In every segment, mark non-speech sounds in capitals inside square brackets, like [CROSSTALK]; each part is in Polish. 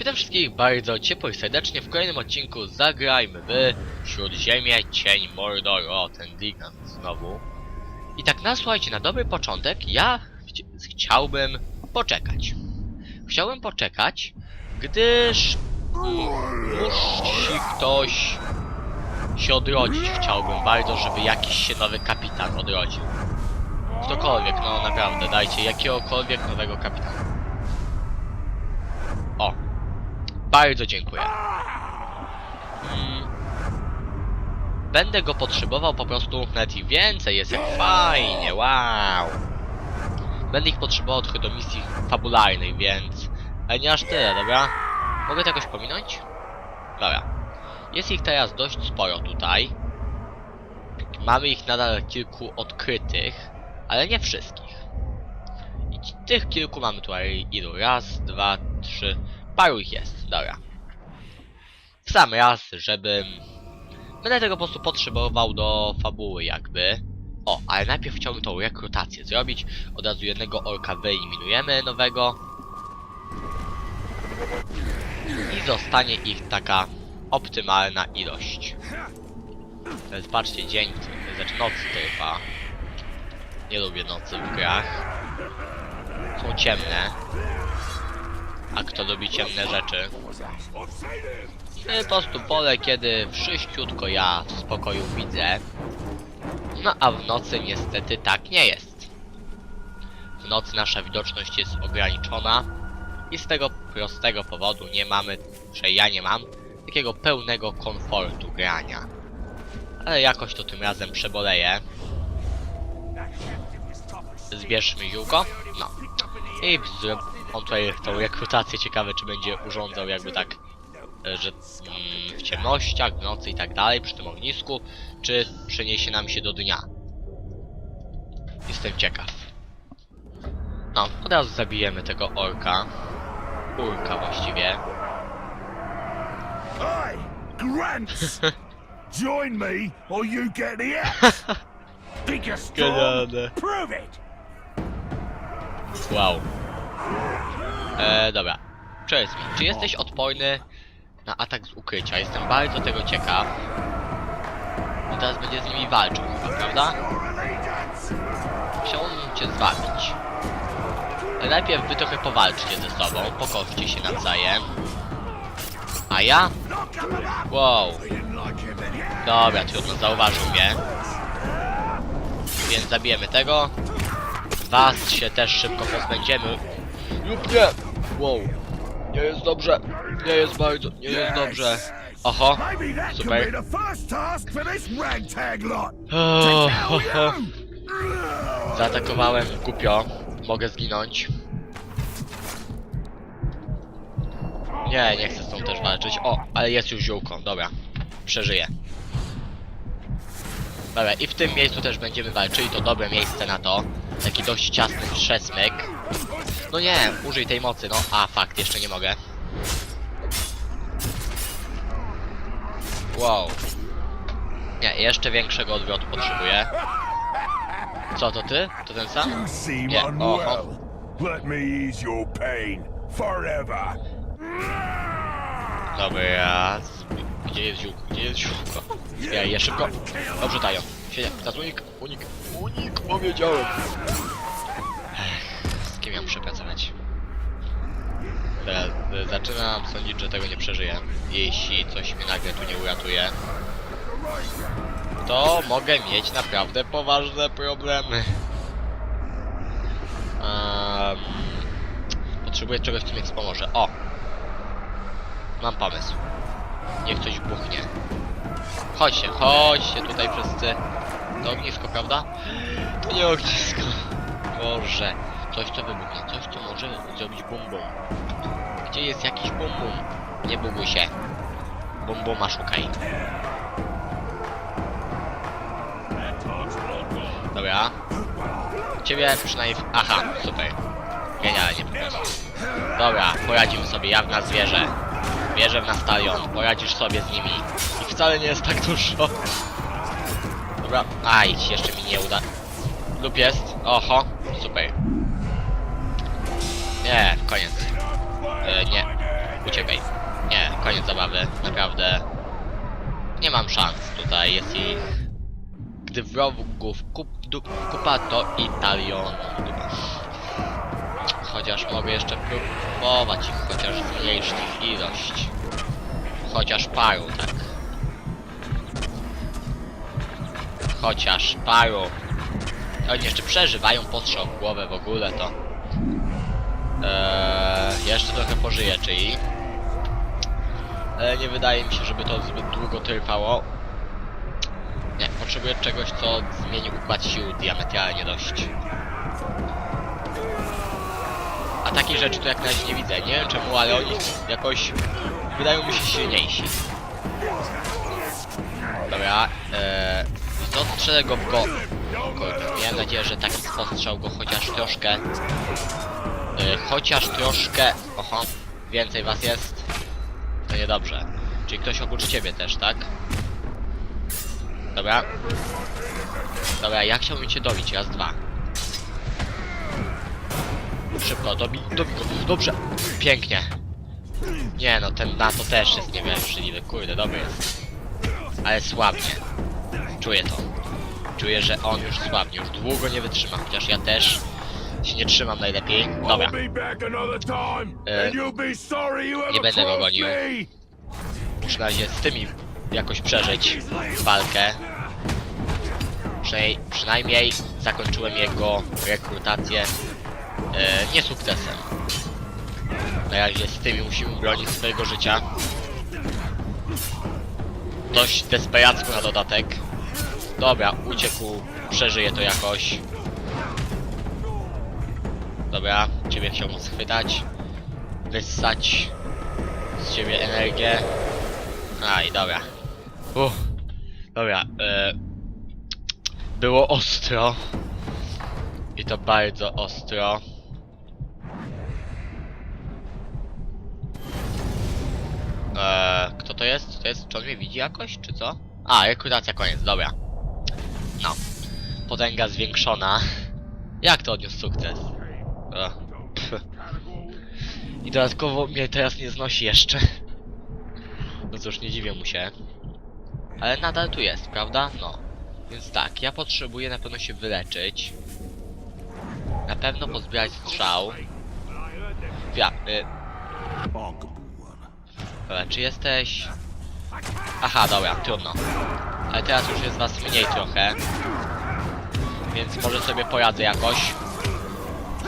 Witam wszystkich bardzo ciepło i serdecznie w kolejnym odcinku Zagrajmy w Śródziemie Cień Mordor. O, ten gigant znowu. I tak na słuchajcie, na dobry początek ja chci chciałbym poczekać. Chciałbym poczekać, gdyż musi ktoś się odrodzić. Chciałbym bardzo, żeby jakiś się nowy kapitan odrodził. Ktokolwiek, no naprawdę, dajcie jakiegokolwiek nowego kapitana. O, bardzo dziękuję. Mm. Będę go potrzebował po prostu nawet i więcej, jest jak fajnie, wow. Będę ich potrzebował trochę do misji fabularnej, więc... Ale nie aż tyle, dobra? Mogę to jakoś pominąć? Dobra. Jest ich teraz dość sporo tutaj. Mamy ich nadal kilku odkrytych, ale nie wszystkich. I tych kilku mamy tutaj ilu? Raz, dwa, trzy... Paru ich jest, dobra. W sam raz, żebym... Będę tego po prostu potrzebował do fabuły jakby. O, ale najpierw chciałbym tą rekrutację zrobić. Od razu jednego orka wyeliminujemy nowego. I zostanie ich taka optymalna ilość. Teraz patrzcie, dzień, znaczy noc trwa. Nie lubię nocy w grach. Są ciemne. A kto lubi ciemne rzeczy? Ja po prostu wolę, kiedy wszyściutko ja w spokoju widzę. No a w nocy niestety tak nie jest. W nocy nasza widoczność jest ograniczona i z tego prostego powodu nie mamy, że ja nie mam, takiego pełnego komfortu grania. Ale jakoś to tym razem przeboleję. Zbierzmy ziółko. No. I zro- on tutaj tą rekrutację ciekawe, czy będzie urządzał jakby tak, e, że mm, w ciemnościach, w nocy i tak dalej, przy tym ognisku, czy przeniesie nam się do dnia. Jestem ciekaw. No, od razu zabijemy tego orka. Urka właściwie. Hey, Grants! [LAUGHS] Join me, or you get the axe. [LAUGHS] Think you're strong? Genialne. Prove it. Wow. E, dobra. Cześć, czy jesteś odporny na atak z ukrycia? Jestem bardzo tego ciekaw. I teraz będzie z nimi walczył prawda? Chciałbym cię zwabić. Najpierw wy trochę powalczcie ze sobą, pokochcie się nawzajem. A ja? Wow. Dobra, trudno, zauważył mnie. Więc zabijemy tego. Was się też szybko pozbędziemy. Lub nie! Wow. Nie jest dobrze. Nie jest bardzo, nie jest dobrze. Could Super. be the first task for this ragtag lot. O, Hell ho, ho. you! Zaatakowałem głupio. Mogę zginąć. Nie, nie chcę z tą też walczyć. O, ale jest już ziółko. Dobra. Przeżyję. Dobra, i w tym miejscu też będziemy walczyli. To dobre miejsce na to. Taki dość ciasny przesmyk. No nie, użyj tej mocy. No, a fakt, jeszcze nie mogę. Wow. Nie, jeszcze większego odwrotu potrzebuję. Co to ty? To ten sam? Unwell. uh-huh. Let me ease your pain forever. Dobra. Gdzie jest ziółko? Gdzie jest ziółko? Ja je szybko. Dobrze dają. Teraz unik, unik, unik, powiedziałem. Pracować? Teraz e, zaczynam sądzić, że tego nie przeżyję. Jeśli coś mnie nagle tu nie uratuje, to mogę mieć naprawdę poważne problemy. Um, potrzebuję czegoś, co mi wspomoże. O! Mam pomysł. Niech coś buchnie. Chodźcie, chodźcie tutaj wszyscy. To ognisko, prawda? To nie ognisko. Boże. Coś co wybuchnie, coś co może zrobić bum. Gdzie jest jakiś bum? Nie buguj się. Bum buma szukaj. Dobra. Ciebie przynajmniej... w- Aha, super. Genialnie po prostu. Dobra, poradzimy sobie, jawna zwierzę. Wierzę w nas talion, poradzisz sobie z nimi. I wcale nie jest tak dużo. Dobra, aj, jeszcze mi nie uda. Lub jest, oho, super. Nie, koniec. E, nie. Uciekaj. Nie, koniec zabawy. Naprawdę. Nie mam szans tutaj. Jest ich... Gdy wrogów kup, kupa to Italion. Chociaż mogę jeszcze próbować ich chociaż zmniejszyć ich ilość. Chociaż paru, tak. Chociaż paru. Oni jeszcze przeżywają postrzał w głowę w ogóle to. Eee, jeszcze trochę pożyję, czyli. Ale nie wydaje mi się, żeby to zbyt długo trwało. Nie, potrzebuję czegoś, co zmieni układ sił diametralnie dość. A takich rzeczy to jak na razie nie widzę. Nie wiem czemu, ale oni jakoś wydają mi się silniejsi. Dobra, eee, to strzelę go w go. Kurde, miałem nadzieję, że taki postrzał go chociaż troszkę. E, chociaż troszkę. Oho, więcej was jest. To niedobrze. Czyli ktoś oprócz ciebie też, tak? Dobra. Dobra, ja chciałbym cię dobić, raz, dwa. Szybko, dobij, dobij go. Dobrze, pięknie. Nie no, ten NATO też jest niewątpliwy, kurde, dobry jest. Ale słabnie. Czuję to. Czuję, że on już słabnie, już długo nie wytrzyma, chociaż ja też się nie trzymam najlepiej. Dobra, E, nie będę go gonił. muszę na razie z tymi jakoś przeżyć walkę. Przynajmniej, przynajmniej zakończyłem jego rekrutację e, nie sukcesem. Na razie z tymi musimy bronić swojego życia. Dość desperacko na dodatek. Dobra, uciekł, przeżyje to jakoś. Dobra, ciebie chciał schwytać. Wyssać z ciebie energię. Aj, dobra. Uff. Dobra, e... Było ostro. I to bardzo ostro. Eee, kto to jest? To jest, czy on mnie widzi jakoś, czy co? A, rekrutacja, koniec, dobra. No. Potęga zwiększona. Jak to odniósł sukces? I dodatkowo mnie teraz nie znosi jeszcze. No cóż, nie dziwię mu się. Ale nadal tu jest, prawda? No. Więc tak, ja potrzebuję na pewno się wyleczyć. Na pewno pozbierać strzał. Ja, y, dobra, czy jesteś... Aha, dobra, trudno. Ale teraz już jest was mniej trochę. Więc może sobie poradzę jakoś.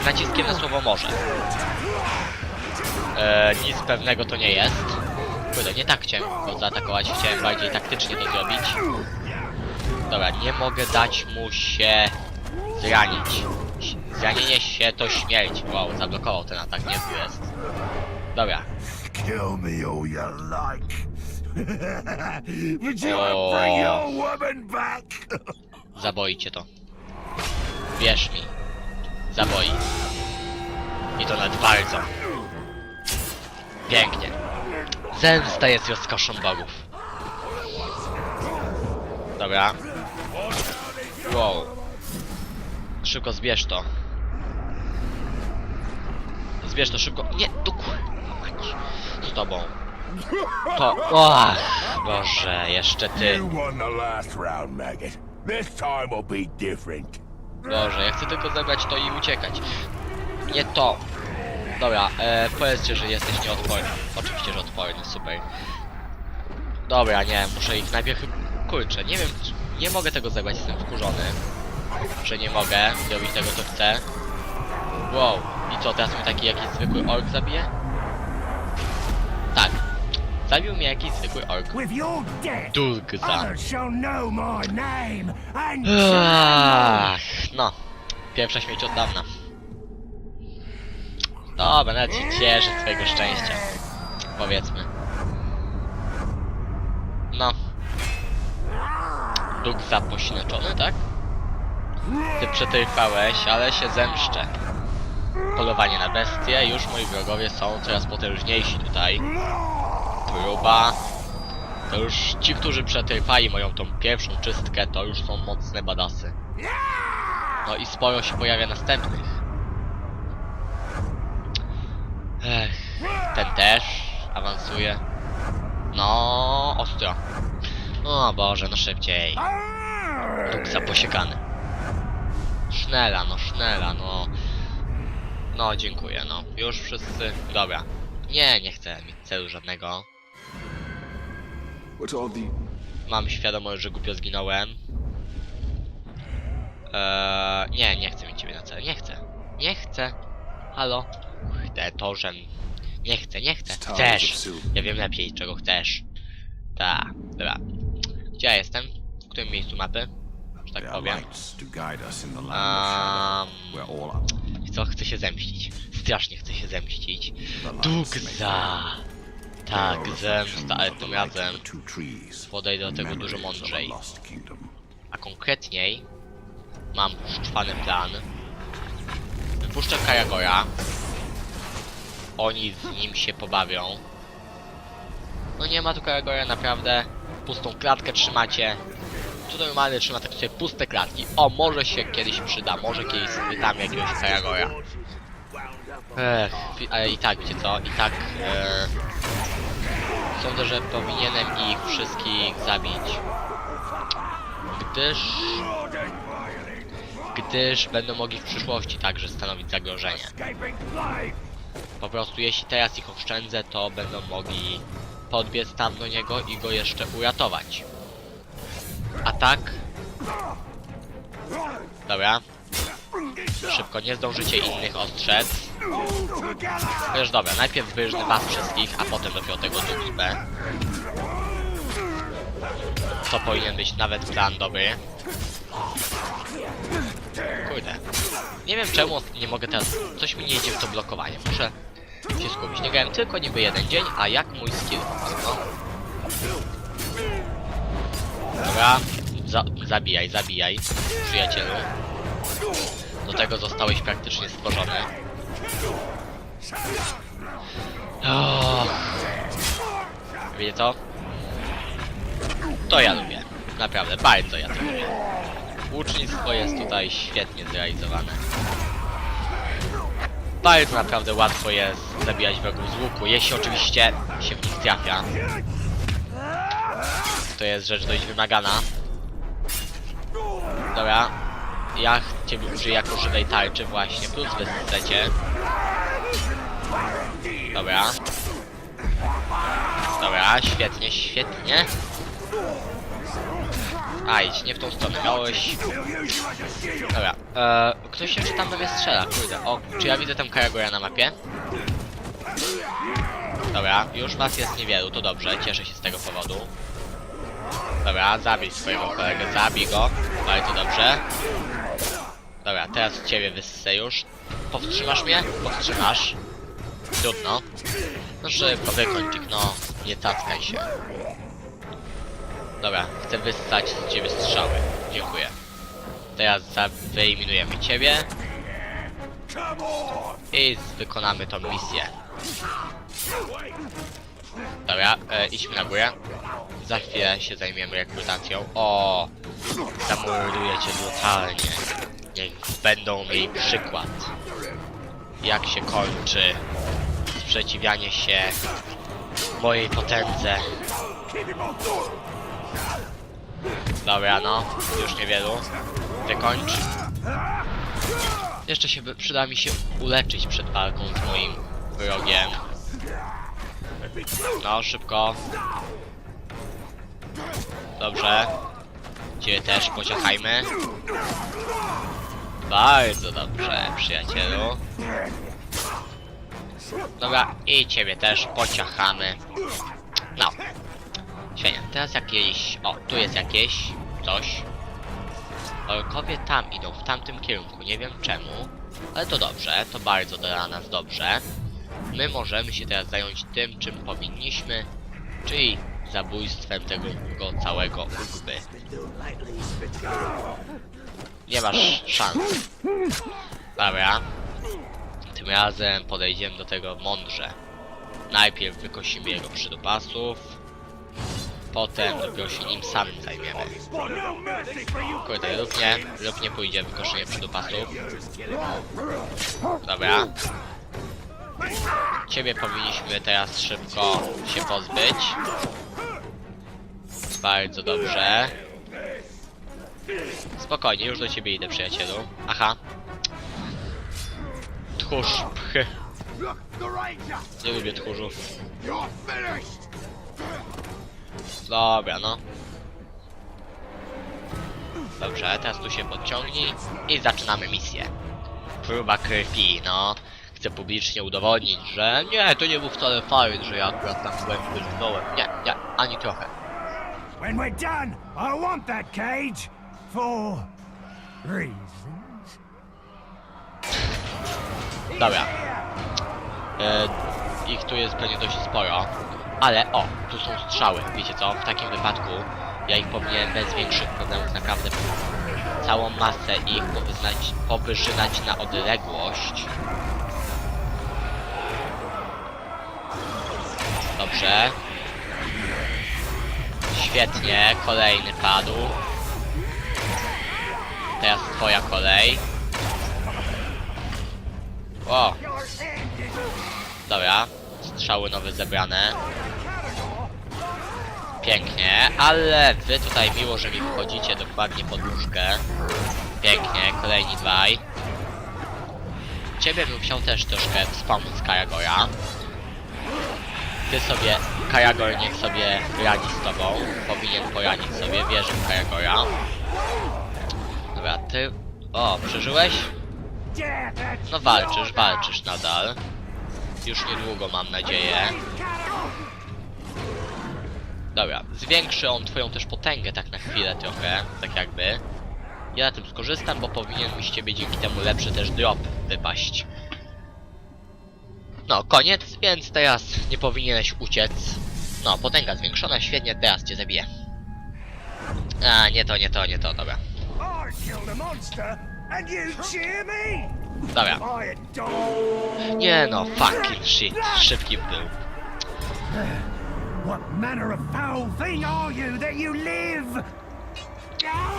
Z naciskiem na słowo może. E, nic pewnego to nie jest. Kurde, nie tak chciałem go zaatakować, chciałem bardziej taktycznie to zrobić. Dobra, nie mogę dać mu się zranić. Zranienie się to śmierć. Wow, zablokował ten atak, niezły jest. Dobra, Kill me all you like. You Oh. won't bring your woman back. [LAUGHS] zaboi cię to. Wierz mi. Zaboi. I to nawet bardzo. Pięknie. Zemsta jest rozkoszą bogów. Dobra. Wow. Szybko zbierz to. Zbierz to szybko. Nie, tu kurwa. Z tobą. To... Ach, Boże, jeszcze ty. You won the last round, maggot. This time will be different. Boże, ja chcę tylko zebrać to i uciekać. Nie to. Dobra, e, powiedzcie, że jesteś nieodporny. Oczywiście, że odporny, super. Dobra, nie, muszę ich najpierw... Kurczę, nie wiem, nie mogę tego zebrać, jestem wkurzony. Że nie mogę zrobić tego, co chcę. Wow, i co, teraz mnie taki jakiś zwykły ork zabije? Tak. Zabił mnie jakiś zwykły ork. And Ach, no. Pierwsza śmierć od dawna. Dobra, nawet się cieszę z twojego szczęścia. Powiedzmy. No. Duk zapośleczony, tak? Ty przetrwałeś, ale się zemszczę. Polowanie na bestie, już moi wrogowie są coraz potężniejsi tutaj. Próba. To już ci, którzy przetrwali moją tą pierwszą czystkę, to już są mocne badasy. No i sporo się pojawia następnych. Ech, ten też. awansuje. No, ostro. O Boże, no szybciej. Duksa posiekany. Sznela, no sznela, no. No, dziękuję, no. Już wszyscy. Dobra. Nie, nie chcę mieć celu żadnego. Mam świadomość, że głupio zginąłem. Eee, nie, nie chcę mieć ciebie na celu. Nie chcę. Nie chcę. Halo? Chcę torzem. Nie chcę, nie chcę. Chcesz. Ja wiem lepiej, czego chcesz. Tak, dobra. Gdzie ja jestem? W którym miejscu mapy? Że tak powiem. Um, co? Chcę się zemścić. Strasznie chcę się zemścić. Dukza! Tak, zemsta, ale tym razem podejdę do tego dużo mądrzej. A konkretniej mam szczwany plan. Wypuszczę Karagora. Oni z nim się pobawią. No nie ma tu Karagora, naprawdę. Pustą klatkę trzymacie. Tu normalnie trzyma tak sobie puste klatki. O, może się kiedyś przyda, może kiedyś spytam jakiegoś Karagora. Ech, ale i tak, wiecie co, i tak... E, sądzę, że powinienem ich wszystkich zabić. Gdyż... Gdyż będą mogli w przyszłości także stanowić zagrożenie. Po prostu jeśli teraz ich oszczędzę, to będą mogli podbiec tam do niego i go jeszcze uratować. A tak... Dobra. Szybko, nie zdążycie innych ostrzec. Wiesz, dobra, najpierw wyżnę was wszystkich, a potem dopiero tego Duxbę. To powinien być nawet plan dobry. Kurde. Nie wiem czemu nie mogę teraz... Coś mi nie idzie w to blokowanie. Muszę się skupić. Nie grałem tylko niby jeden dzień, a jak mój skill no. Dobra. Za zabijaj, zabijaj, przyjacielu. Do tego zostałeś praktycznie stworzony. Oh. Wiecie co? To ja lubię. Naprawdę, bardzo ja to lubię. Łucznictwo jest tutaj świetnie zrealizowane. Bardzo naprawdę łatwo jest zabijać wrogów z łuku, jeśli oczywiście się w nich trafia. To jest rzecz dość wymagana. Dobra. Ja ciebie użyję jako żywej tarczy właśnie, plus wy chcecie. Dobra. Dobra, świetnie, świetnie. A, idź, nie w tą stronę, miałeś... Dobra, e, ktoś jeszcze tam do mnie strzela, kurde. O, czy ja widzę tam Karagora na mapie? Dobra, już was jest niewielu, to dobrze, cieszę się z tego powodu. Dobra, zabij swojego kolegę, zabij go. Bardzo dobrze. Dobra, teraz ciebie wyssę już. Powstrzymasz mnie? Powstrzymasz. Trudno. No szybko, wykończ no. Nie tackaj się. Dobra, chcę wyssać z ciebie strzały. Dziękuję. Teraz wyeliminujemy ciebie. I wykonamy tą misję. Dobra, e, idźmy na górę. Za chwilę się zajmiemy rekrutacją. O, zamorduję cię brutalnie. Niech będą mieli przykład. Jak się kończy sprzeciwianie się mojej potędze. Dobra, no, już niewielu. Wykończ. Jeszcze się przyda mi się uleczyć przed walką z moim wrogiem. No, szybko. Dobrze. Ciebie też pociechajmy. Bardzo dobrze, przyjacielu. Dobra, i ciebie też pociachamy. No. Świetnie, teraz jakieś... O, tu jest jakieś... coś. Orkowie tam idą, w tamtym kierunku, nie wiem czemu. Ale to dobrze, to bardzo dla nas dobrze. My możemy się teraz zająć tym, czym powinniśmy, czyli zabójstwem tego całego Ugby. Nie masz szans. Dobra. Tym razem podejdziemy do tego mądrze. Najpierw wykosimy jego przydupasów. Potem dopiero się nim samym zajmiemy. Kurde, lub nie, lub nie pójdzie wykoszenie przydupasów. Dobra. Ciebie powinniśmy teraz szybko się pozbyć. Bardzo dobrze. Spokojnie, już do ciebie idę, przyjacielu. Aha. Tchórz, ranger! Nie lubię finished! Dobra, no. Dobrze, teraz tu się podciągnij i zaczynamy misję. Próba krwi, no. Chcę publicznie udowodnić, że nie, to nie był wcale fajny, że ja akurat tam byłem wyżynąłem. Nie, nie, ani trochę. When we're done, I want that cage for reasons. Dobra. E, ich tu jest pewnie dość sporo. Ale o, tu są strzały. Wiecie co? W takim wypadku ja ich powinienem bez większych problemów naprawdę całą masę ich powyznać, powyżynać na odległość. Dobrze. Świetnie, kolejny padł. Teraz twoja kolej. O, Dobra, strzały nowe zebrane. Pięknie, ale wy tutaj miło, że mi wchodzicie dokładnie pod łóżkę. Pięknie, kolejni dwaj. Ciebie bym chciał też troszkę wspomóc Karagora. Ty sobie, Karagor niech sobie radzi z tobą. Powinien poradzić sobie, wierzę w Karagora. Dobra, ty... O, przeżyłeś? No walczysz, walczysz nadal. Już niedługo mam nadzieję. Dobra, zwiększy on twoją też potęgę tak na chwilę trochę, tak jakby. Ja na tym skorzystam, bo powinien mi z ciebie dzięki temu lepszy też drop wypaść. No, koniec, więc teraz nie powinieneś uciec. No, potęga zwiększona, świetnie, teraz cię zabiję. A, nie to, nie to, nie to, dobra. Dobra. Nie no, fucking shit, szybki był.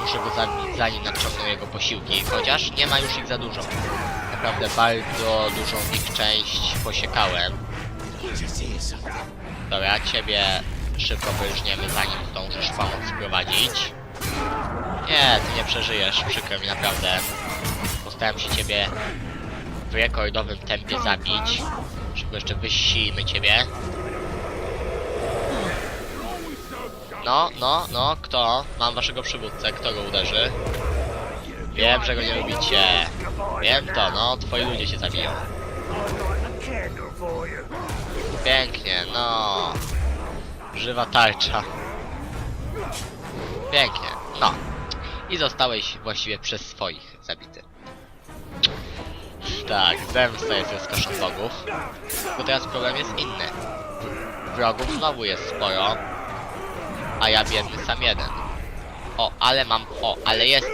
Muszę go zabić zanim nadciągną jego posiłki, chociaż nie ma już ich za dużo. Naprawdę bardzo dużą ich część posiekałem. Dobra, ciebie szybko wyżniemy zanim zdążysz pomoc sprowadzić. Nie, ty nie przeżyjesz, przykro mi naprawdę. Postaram się ciebie w rekordowym tempie zabić. Szybko jeszcze wysilmy ciebie. No, no, no, kto? Mam waszego przywódcę, kto go uderzy? Wiem, że go nie lubicie. Wiem to, no, twoi ludzie się zabiją. Pięknie, no. Żywa tarcza. Pięknie, no. I zostałeś właściwie przez swoich zabity. Tak, zemsta jest rozkoszą bogów. Tylko teraz problem jest inny. Wrogów znowu jest sporo. A ja biedny sam jeden. O, ale mam... O, ale jest...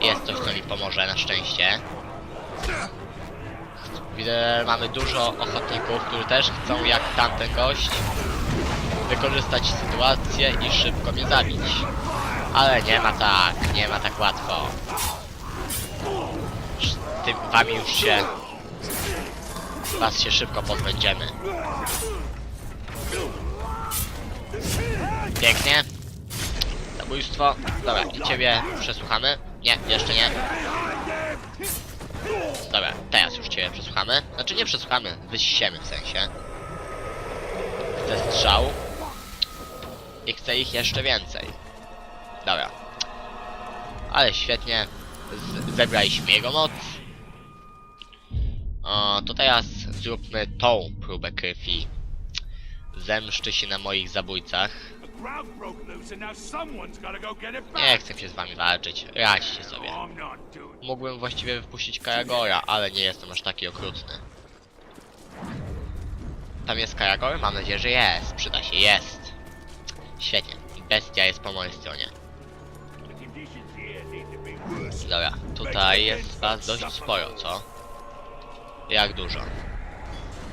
Jest coś, co mi pomoże, na szczęście. Widzę, mamy dużo ochotników, którzy też chcą, jak tamten gość, wykorzystać sytuację i szybko mnie zabić. Ale nie ma tak, nie ma tak łatwo. Tym wami już się... Was się szybko pozbędziemy. Pięknie. Zabójstwo. Dobra, i ciebie przesłuchamy. Nie, jeszcze nie. Dobra, teraz już cię przesłuchamy. Znaczy nie przesłuchamy, wysiemy w sensie. Chcę strzał. I chcę ich jeszcze więcej. Dobra. Ale świetnie. Z zebraliśmy jego moc. O, to teraz zróbmy tą próbę krwi. Zemszczy się na moich zabójcach. Nie chcę się z wami walczyć. Radźcie sobie. Not doing Mógłbym właściwie wypuścić Karagora, ale nie jestem aż taki okrutny. Tam jest Karagor? Mam nadzieję, że jest. Przyda się, jest. Świetnie. Bestia jest po mojej stronie. Dobra, tutaj jest was dość sporo, co? Jak dużo?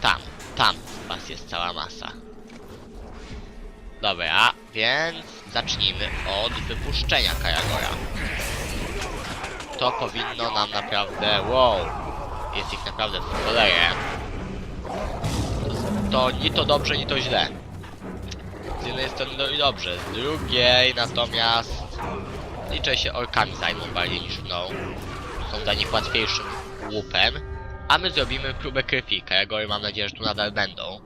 Tam, tam was jest cała masa. Dobra, więc zacznijmy od wypuszczenia Karagora. To powinno nam naprawdę... Wow! Jest ich naprawdę w cholerę. to ni to dobrze, ni to źle. Z jednej strony no i dobrze, z drugiej natomiast liczę się orkami zajmą bardziej niż mną. Są dla nich łatwiejszym łupem. A my zrobimy próbę krwi. Kajagory mam nadzieję, że tu nadal będą.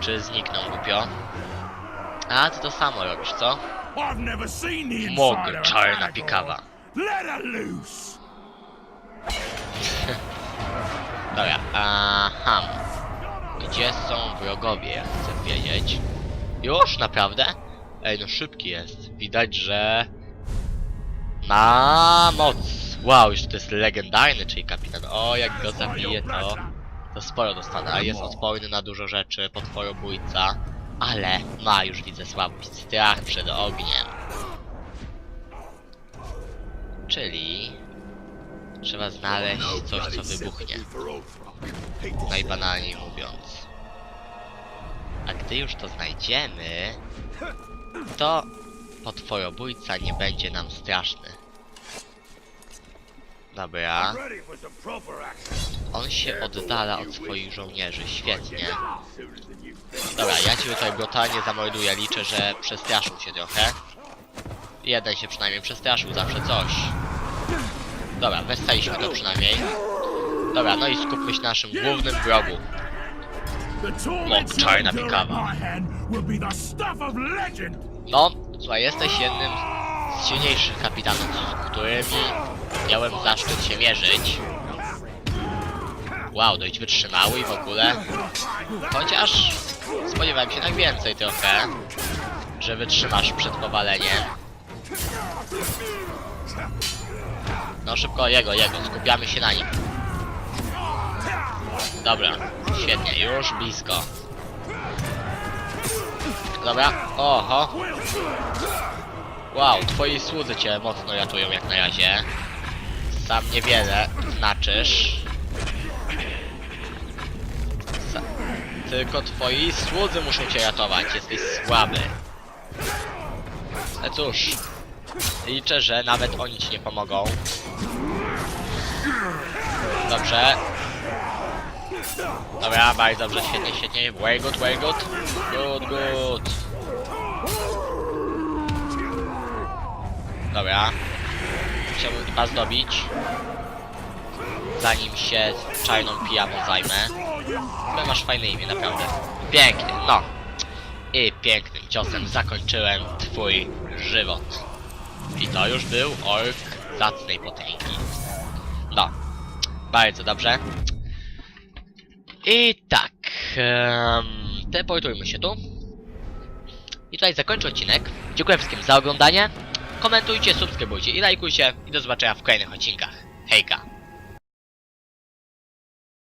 Czy znikną głupio? A, ty to samo robisz, co? Mog, czarna pikawa. [LAUGHS] Dobra, aha. Gdzie są wrogowie, ja chcę wiedzieć. Już? Naprawdę? Ej, no szybki jest. Widać, że... Ma moc. Wow, już to jest legendarny, czyli kapitan. O, jak go zabije, to... To sporo dostanę, a jest odporny na dużo rzeczy, potworobójca. Ale ma, już widzę słabość, strach przed ogniem. Czyli... Trzeba znaleźć coś, co wybuchnie. Najbanalniej mówiąc. A gdy już to znajdziemy, [LAUGHS] to potworobójca nie będzie nam straszny. Dobra, on się oddala od swoich żołnierzy, świetnie. Dobra, ja cię tutaj brutalnie zamorduję, liczę, że przestraszył się trochę. Jeden się przynajmniej przestraszył, zawsze coś. Dobra, westaliśmy to przynajmniej. Dobra, no i skupmy się na naszym głównym wrogu. Torment czarna pikawa. No, słuchaj, jesteś jednym z silniejszych kapitanów, którymi miałem zaszczyt się mierzyć. Wow, dość wytrzymały i w ogóle. Chociaż spodziewałem się tak więcej trochę, że wytrzymasz przed powaleniem. No szybko, jego, jego, skupiamy się na nim. Dobra, świetnie, już blisko. Dobra, oho. Wow, twoi słudzy cię mocno ratują jak na razie. Sam niewiele znaczysz. Tylko twoi słudzy muszą cię ratować, jesteś słaby. Ale cóż, liczę, że nawet oni ci nie pomogą. Dobrze. Dobra, bardzo dobrze, świetnie, świetnie. Very good, very good. Good, good. Dobra. Chciałbym chyba zdobić. Zanim się czarną pijawą zajmę. Ale masz fajne imię, naprawdę. Piękny, no. I pięknym ciosem zakończyłem twój żywot. I to już był ork zacnej potęgi. No. Bardzo dobrze. I tak. Um, teleportujmy się tu. I tutaj zakończę odcinek. Dziękuję wszystkim za oglądanie. Komentujcie, subskrybujcie i lajkujcie. I do zobaczenia w kolejnych odcinkach. Hejka.